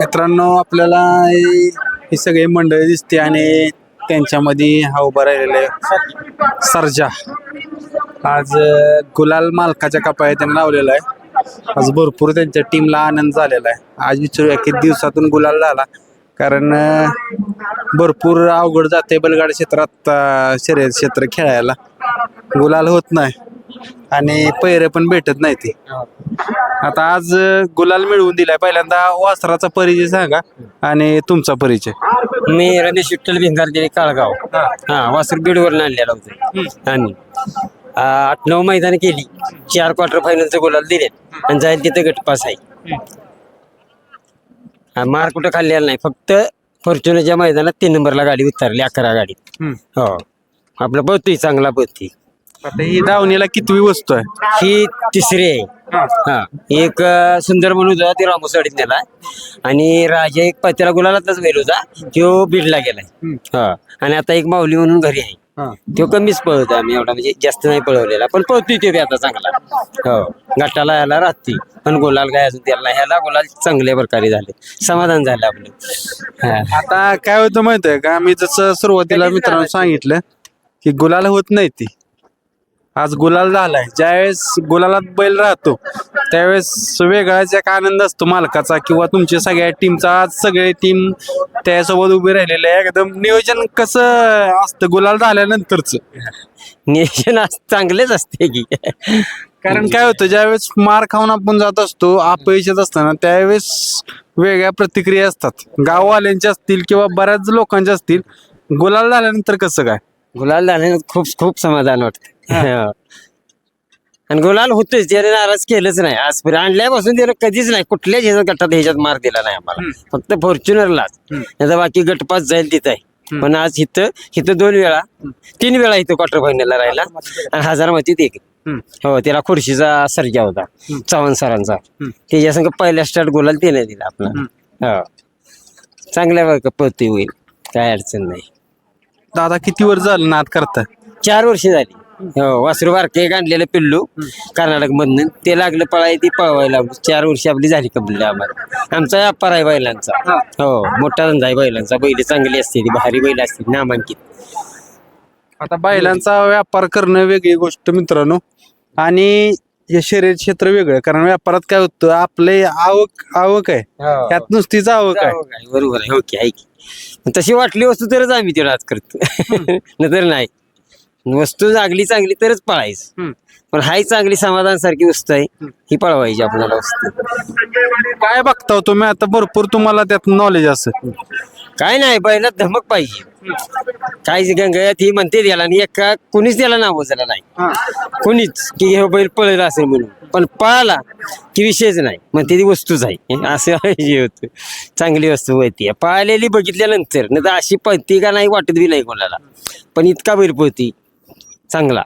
मित्रांनो आपल्याला ही सगळे सगळी मंडळी दिसते आणि त्यांच्यामध्ये हा उभा राहिलेला आहे. सर्जा. आज गुलाल मालकाच्या कपाळ्या त्यांनी लावलेला आहे. आज भरपूर त्यांच्या टीमला आनंद झालेला आहे. आज विचारूया की दिवसातून गुलाल झाला. कारण भरपूर अवघड जाते बैलगाडी क्षेत्रात अं, शर्यत क्षेत्र खेळायला. गुलाल होत नाही. आणि पैरे पण भेटत नाही ते आता आज अं, गुलाल मिळवून दिलाय. पहिल्यांदा वासराचा परिचय सांगा आणि तुमचा परिचय. मी रमेश विठ्ठल भिंगारदेवी काळगाव. हा. वासर बीडवर आणलेला होतो. आणि आ, आठ नऊ मैदान केली. चार क्वार्टर फायनलचे गोलाल दिले आणि जाईल तिथे गटपास आहे. हा, मार कुठं खाल्लेला नाही. फक्त फॉर्च्युनरच्या मैदानात तीन नंबरला गाडी उतरली अकरा गाडीत हो. आपलं बघतोय चांगला बघतोय आता ही दावणीला कितवी वस्तू आहे? ही तिसरी आहे. हा. एक अं, सुंदर म्हणून होता ते रामू साडीत नेला. आणि राजा एक पत्र्या गुलालातच वेल होता तो बीडला गेलाय. हा. आणि आता एक माऊली म्हणून घरी आहे. तो कमीच पळवतो आम्ही एवढा म्हणजे जास्त नाही पळवलेला पण पळतोय तो बी आता चांगला. हो. गटाला याला राहते पण गुलाल काय अजून त्याला नाही. ह्याला गुलाल चांगल्या प्रकारे झाले. समाधान झालं आपलं. हा. आता काय होतं माहितीये का मी जसं सुरुवातीला मित्रांनो सांगितलं की गुलाल होत नाही ती. आज गुलाल झालाय. ज्यावेळेस गुलालात बैल राहतो त्यावेळेस वेगळाच एक आनंद असतो मालकाचा किंवा तुमच्या सगळ्या टीमचा आज सगळे टीम त्यासोबत उभी राहिलेले आहे. एकदम नियोजन कसं असतं गुलाल झाल्यानंतरच? नियोजन आज चांगलेच असते की. कारण काय होतं ज्यावेळेस मार खाऊन आपण जात असतो अपयशात असताना त्यावेळेस वेगळ्या प्रतिक्रिया असतात. गाववाल्यांच्या असतील किंवा बऱ्याच लोकांच्या असतील गुलाल झाल्यानंतर कसं काय? गुलाल झाल्याने खूप खूप समाधान वाटत. आणि गुलाल होतोच त्याने नाराज केलंच नाही. आजपर्यंत आणल्यापासून त्यानं कधीच नाही कुठल्याच ह्याच्यात गटात ह्याच्यात मार दिला नाही आम्हाला. फक्त फॉर्च्युनरलाच. आता बाकी गटपास जाईल तिथं. आहे पण आज इथं इथं दोन वेळा तीन वेळा इथं क्वार्टर फायनलला राहिला. आणि हजार मातीत एक. हो त्याला खुर्शीचा सर्जा होता. चव्हाण सरांचा. त्याच्या संग पहिल्या स्टार्ट गुलाल त्याने दिला आपला. हो. चांगल्या वर्ग पळती होईल. काय अडचण नाही. दादा किती वर झालं नाद करता चार वर्ष झाली. हो वासरू बारके पिल्लू कर्नाटक मधनं. ते लागलं पळाय ती पळवायला लागलो. चार वर्ष आपली झाली कंप्लीट आम्हाला. आमचा व्यापार आहे बैलांचा. हो. मोठा धंदा आहे बैलांचा. बैल चांगली असते ती भारी बैल असते नामांकित. आता बैलांचा व्यापार करणं वेगळी गोष्ट मित्रांनो. आणि हे शर्यत क्षेत्र वेगळं कारण व्यापारात काय होतं आपले आवक आवक आहे. त्यात नुसतीच आवक आहे. बरोबर आहे. ओके आहे की. तशी वाटली वस्तू तरच आम्ही तेवढं आज करतो. नंतर नाही. वस्तू जागली चांगली तरच पळायचं. हम्म. पण हाय चांगली समाधान सारखी वस्तू आहे ही पळवायची आपल्याला वस्तू. काय बघता हो तुम्ही? आता भरपूर तुम्हाला त्यात नॉलेज असेल. काय नाही बैलात धमक पाहिजे. काय गंगायात ही म्हणते त्याला आणि एका कुणीच त्याला नाव वचला नाही कुणीच की हे बैल पळेल असेल म्हणून. पण पळाला की विषयच नाही. म्हणते ती वस्तूच आहे. असं हे होतं. चांगली वस्तू होती. पळालेली बघितल्यानंतर नाही तर अशी पळती का नाही वाटत बी नाही कोणाला. पण इतका बैल पळती. चांगला.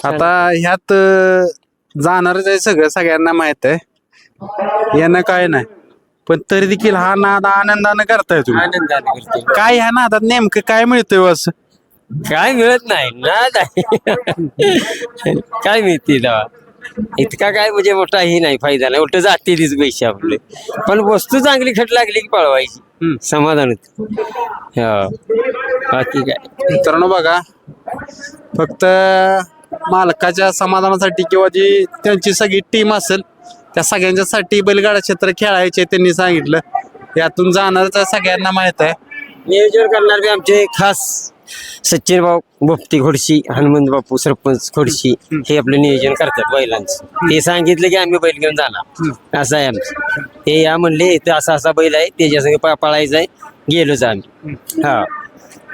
आता ह्यात अं, जाणारच आहे सगळं सगळ्यांना माहीत आहे. यानं काय नाही. पण तरी देखील हा नाद आनंदानं करताय तुम्ही. आनंदाने करते काय ह्या नादात नेमकं काय मिळतंय हो असं? काय मिळत नाही. ना. काय मिळते तेव्हा? इतका काय म्हणजे मोठा हे नाही फायदा नाही. उलट जाते तीच पैसे आपले. पण वस्तू चांगली खट लागली की पळवायची. समाधान होत. बाकी काय? मित्रांनो बघा फक्त मालकाच्या समाधानासाठी किंवा जी त्यांची सगळी टीम असेल त्या सगळ्यांच्यासाठी बैलगाडा क्षेत्र खेळायचे त्यांनी सांगितलं. यातून जाणारच आहे सगळ्यांना माहीत आहे. नियोजन करणार आमचे खास सचिन भाऊ बोपटी खोडशी हनुमंत बापू सरपंच खोडशी हे आपलं नियोजन करतात बैलांचं. ते सांगितलं की आम्ही बैल घेऊन जाणार. असं आहे आमचं. ते या म्हणले इथं असा असा बैल आहे त्याच्यासंग पळायचं आहे गेलोच आम्ही. हा.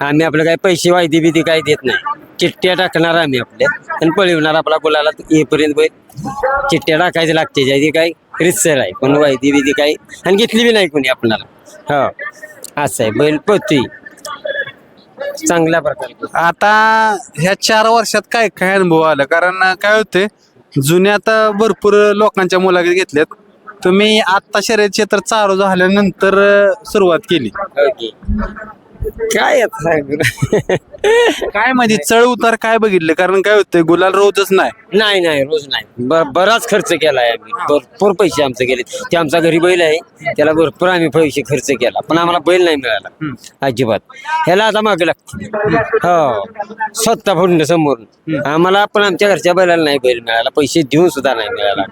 आम्ही आपलं काय पैसे वायदी बिदी काय देत नाही. चिठ्ठ्या टाकणार आम्ही आपल्या. आणि पळवणार आपला गुलाला येईपर्यंत बैल. चिठ्ठ्या टाकायचं लागते ते काय रितसर आहे. पण वायदी बिदी काय. आणि घेतली बी नाही कोणी आपल्याला हो. असं आहे. बैल पळतोय. चांगल्या प्रकारे. आता ह्या चार वर्षात काय काय अनुभव आला? कारण काय होते जुन्यात भरपूर लोकांच्या मुलाखत घेतल्यात. तुम्ही आता शर्यत क्षेत्र चालू झाल्यानंतर सुरुवात केली. ओके काय आता? काय माहिती चढ उतार काय बघितलं? कारण काय होतंय गुलाल रोजच नाही. नाही नाही रोज नाही. ब- बराच खर्च केलाय आम्ही. भरपूर पैसे आमचे गेले. ते आमचा घरी बैल आहे. त्याला भरपूर आम्ही पैसे खर्च केला. पण आम्हाला बैल नाही मिळाला. अजिबात. ह्याला आता मागे लागते हो. स्वतः फोडणं समोर आम्हाला पण आमच्या घरच्या बैलाला नाही बैल मिळाला. पैसे देऊन सुद्धा नाही मिळाला.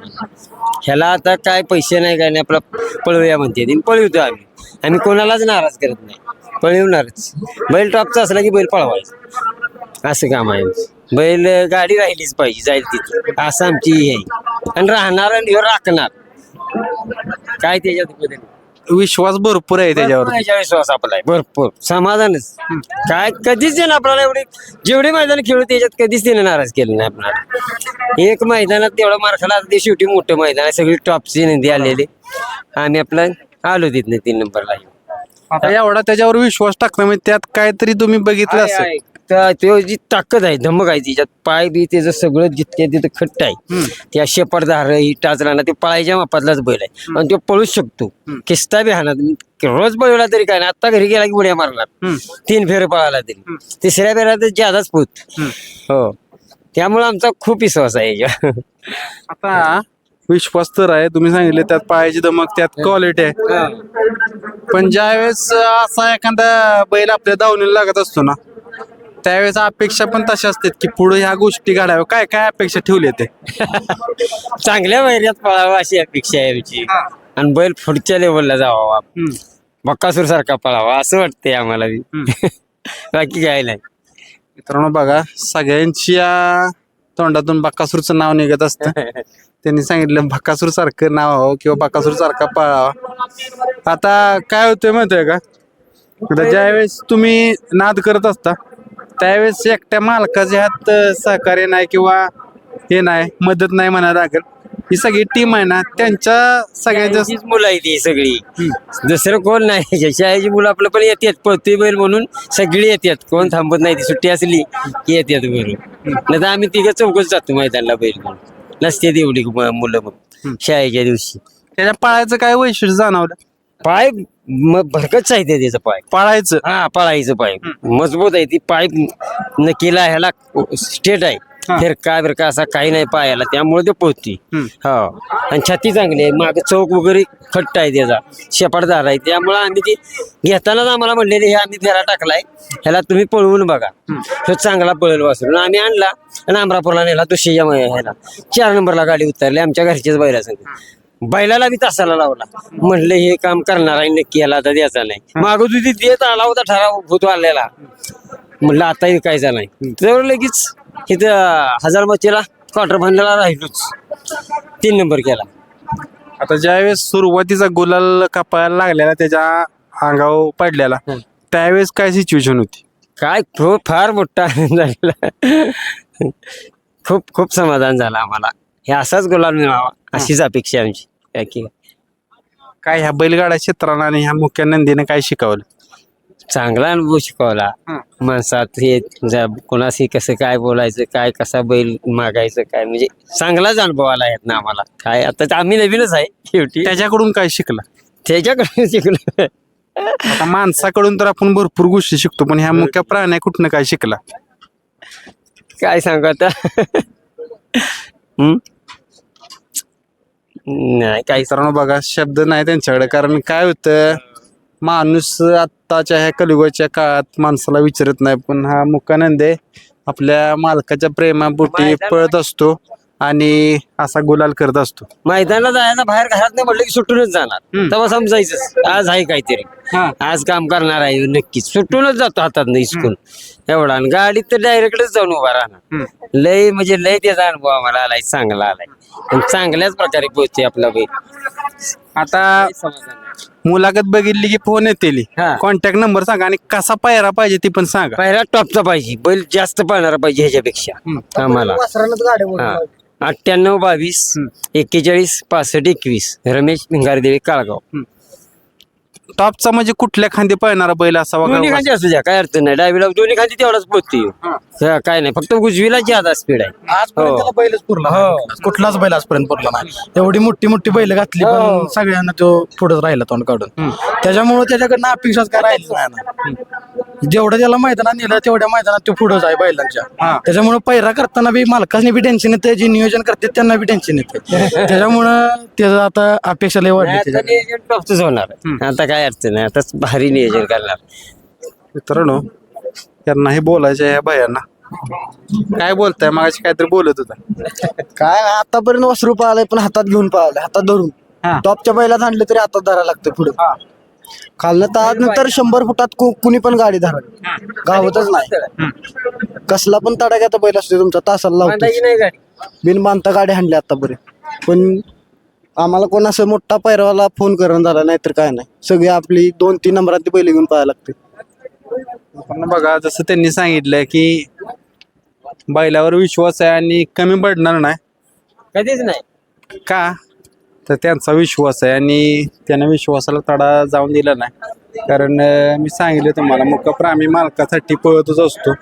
ह्याला आता काय पैसे नाही काय नाही आपला पळवूया म्हणते. आणि पळवतो आम्ही. आम्ही कोणालाच नाराज करत नाही. पळवणारच. बैल टॉपचा असला की बैल पळवायचा. असं काम आहे. बैल गाडी राहिलीच पाहिजे जाईल तिथे. असं आमची हे आणि राहणार आणि राखणार. काय त्याच्यात बदल? विश्वास भरपूर आहे त्याच्यावर. त्याच्या विश्वास आपला आहे. भरपूर. समाधानच. काय कधीच देणं आपल्याला एवढे जेवढे मैदान खेळू त्याच्यात कधीच त्याने नाराज केलं नाही आपल्याला. एक मैदानात तेवढा मार खाला आता ते शेवटी मोठं मैदान आहे. सगळी टॉपची नंदी आलेली. आम्ही आपलं आलो तिथनं तीन नंबरला आता एवढा त्याच्यावर विश्वास टाकला म्हणजे त्यात काहीतरी तुम्ही बघितलं असेल. जी ताकद आहे धमक आहे तिच्यात पाय बी त्याचं सगळं जितके तिथं खट्ट आहे. त्या शेपटदार ही टाचला ना ते पळायच्या मापातलाच बैल आहे. आणि तो पळूच शकतो. किस्ता बी हाणार रोज पळवला तरी काय ना आता घरी गेला की उड्या मारणार. तीन फेर पळाला तरी. तिसऱ्या फेऱ्यात ज्यादाच पोत. हो. त्यामुळे आमचा खूप विश्वास आहे. आता विश्वास तर आहे. तुम्ही सांगितले त्यात पायाची दमक त्यात क्वालिटी आहे. पण ज्यावेळेस असा एखादा बैल आपल्या दावणीला लागत असतो ना त्यावेळेस अपेक्षा पण तशा असतात की पुढे ह्या गोष्टी घडाव्या. काय काय अपेक्षा ठेवली ते? चांगल्या वैऱ्यात पळावा अशी अपेक्षा आहे आमची. आणि बैल पुढच्या लेवलला जावा बक्कासूर सारखा पळावा असं वाटतंय आम्हाला बी. बाकी काय नाही. मित्रांनो बघा सगळ्यांच्या तोंडातून बक्कासूरचं नाव निघत असतं. त्यांनी सांगितलं बक्कासूर सारखं नाव हवं किंवा बक्कासूर सारखा पळावा. आता काय होतंय माहितीये का? आता ज्यावेळेस तुम्ही नाद करत असता त्यावेळेस एकट्या मालकाच्या हात सहकार्य नाही किंवा हे नाही मदत नाही म्हणा लागेल ही सगळी टीम आहे ना त्यांच्या सगळ्यांच्या शाळेचीच मुलं आहे ती सगळी. दुसरं कोण नाही. शाळेची मुलं आपलं पण येतात पळतोय बैल म्हणून सगळी येतात. कोण थांबत नाही ती सुट्टी असली की येतात बरोबर नाही तर आम्ही तिघं चौकच जातो मैदानला बैल म्हणून नसते एवढी म- मुलं मग. शाळेच्या दिवशी. त्याच्या पाळायचं काय वैशिष्ट्य जाणवलं? पाय म- भरकच आहे ते त्याचं पाय. पाळायचं? हा पळायचं पाय. मजबूत आहे ती पाय नक्कीला ह्याला स्टेट आहे. फिर काय बरं का असा काही नाही पायाला त्यामुळे ते पोहती. हो. आणि छाती चांगली आहे मागे चौक वगैरे खट्ट आहे त्याचा शेपाटदार आहे. त्यामुळे आम्ही ती घेतानाच आम्हाला म्हणलेले हे आम्ही फेरा टाकलाय ह्याला तुम्ही पळवून बघा. तो चांगला पळेल वासरून आम्ही आणला आणि अमरापूरला नेला तो शेया ह्याला. चार नंबरला गाडी उतरली आमच्या घरच्याच बैला संग बैलाला बी तासाला लावला. म्हणले हे काम करणार आहे नक्की याला आता द्यायचा नाही. मागं तुझी देत आला होता ठराव भूत आलेला म्हणलं आता विकायचा नाही तर लगेच इथं हजार मच्छीला क्वार्टर फायनलला राहिलोच. तीन नंबर केला. आता ज्यावेळेस सुरुवातीचा गुलाल कापायला लागलेला त्याच्या अंगावर पडलेला त्यावेळेस काय सिच्युएशन होती? काय खूप फार मोठा आनंद झालेला खूप खूप समाधान झालं आम्हाला. हे असाच गुलाल मिळावा अशीच अपेक्षा आहे आमची. काय की काय ह्या बैलगाडा क्षेत्रानं आणि ह्या मुख्य नंदीने काय शिकवलं? चांगला अनुभव शिकवला. माणसात हे जा- कोणाशी कसं काय बोलायचं काय कसा बैल मागायचं काय म्हणजे चांगलाच अनुभव आला यात ना आम्हाला. काय आता तर आम्ही नवीनच आहे शेवटी. त्याच्याकडून काय शिकला? त्याच्याकडे शिकलो. आता माणसाकडून तर आपण भरपूर गोष्टी शिकतो पण ह्या मुख्य प्राण्या कुठनं काय शिकला? काय सांगू आता? हम्म? नाही काही मित्रांनो बघा शब्द नाही त्यांच्याकडे कारण काय होतं? माणूस आत्ताच्या ह्या कलियुगाच्या काळात माणसाला विचारत नाही पण हा मुक्कानंद आहे. आपल्या मालकाच्या प्रेमापोटी पळत असतो आणि असा गुलाल करत असतो. मैदानाला जायला बाहेर घरात नाही म्हटलं की सुटूनच जाणार. तेव्हा समजायचं आज आहे काहीतरी. आज काम करणार आहे नक्कीच. सुटूनच जातो हातात नाही इस्कून एवढा. आणि गाडीत तर डायरेक्टच जाऊन उभा राहणार. लय म्हणजे लय त्याचा अनुभव आम्हाला आलाय चांगला आलाय. चांगल्याच प्रकारे पोहोचते आपला बैल. आता आहे. मुलाखत बघितली की फोन येते हा. कॉन्टॅक्ट नंबर सांगा आणि कसा पायरा पाहिजे ती पण सांगा. पहिला टॉपचा पाहिजे. बैल जास्त पाळणारा पाहिजे ह्याच्यापेक्षा. आम्हाला. हा. अठ्ठ्याण्णव बावीस एक्केचाळीस पासष्ट एकवीस. रमेश भिंगारदेवी काळगाव. टॉपचा म्हणजे कुठल्या खांदी पळणारा बैल असावा दोन्ही? खांदी असू द्या काय अडचण नाही डावीला दोन्ही खांदी तेवढाच पोहोचते हा, काय नाही फक्त उजवीला ज्यादा स्पीड आहे आजपर्यंत हो. त्याला बैलच पुरला नाही. कुठलाच बैल आजपर्यंत पुरला नाही एवढी मोठी मोठी बैल घातली पण हो. सगळ्यांना तो पुढे राहिला तोंड काढून त्याच्यामुळे त्याच्याकडनं अपेक्षाच काय राहिली नाही ना. जेवढं त्याला मैदानात नेलं तेवढ्या मैदानात तो पुढंच आहे हा. बैलांच्या त्याच्यामुळे पैरा करताना बी मालकाने बी टेन्शन येते जे नियोजन करते त्यांना बी टेन्शन येते त्याच्यामुळं त्याचं आता अपेक्षा लय वाढली आता टॉपच होणार. आता काय अडचण नाही आताच भारी नियोजन करणार. मित्रांनो यांनाही बोलायचं आहे भयांना काय बोलताय? मागाशी काहीतरी बोलत होता. काय आतापर्यंत वसरू पाहिलंय पण हातात घेऊन पाहिलंय हातात हा. धरून टॉपच्या बैलात आणलं तरी हातात धरायला लागतं पुढे. खालनं तर नंतर शंभर फुटात कु- कुणी पण गाडी धरा गावतच नाही. कसला पण तडाख्याचा बैल असतो तुमचा तासाला लावतो बांधायची नाही गाडी? बिन बांधता गाडी हाणली आतापर्यंत पण आम्हाला कोण असं मोठा पैरवाला फोन करून झाला नाही तर काय नाही. सगळी आपली दोन तीन नंबरात बैल घेऊन पाहायला लागते. पण बघा जसं त्यांनी सांगितलं की बैलावर विश्वास आहे आणि कमी पडणार नाही. कधीच नाही. का? तर त्यांचा विश्वास आहे आणि त्यानं विश्वासाला तडा जाऊन दिला नाही. कारण मी सांगितलं तुम्हाला मुक प्रामी मालकासाठी पळतच असतो.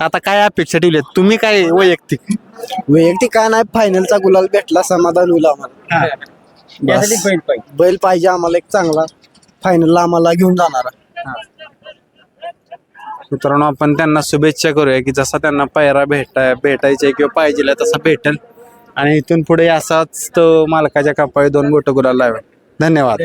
आता काय अपेक्षा ठेवली? तुम्ही काय वैयक्तिक? वैयक्तिक काय नाही फायनलचा गुलाल भेटला समाधान होईल आम्हाला. पाहिजे बैल पाहिजे आम्हाला एक चांगला. फायनलला आम्हाला घेऊन जाणारा मित्रांनो आपण त्यांना शुभेच्छा करूया की जसा त्यांना पायरा भेटाय भेटायचा किंवा पाहिजे तसा भेटेल. आणि इथून पुढे असाच तो मालकाच्या कपाळी दोन गोट गुलाल लावेल धन्यवाद.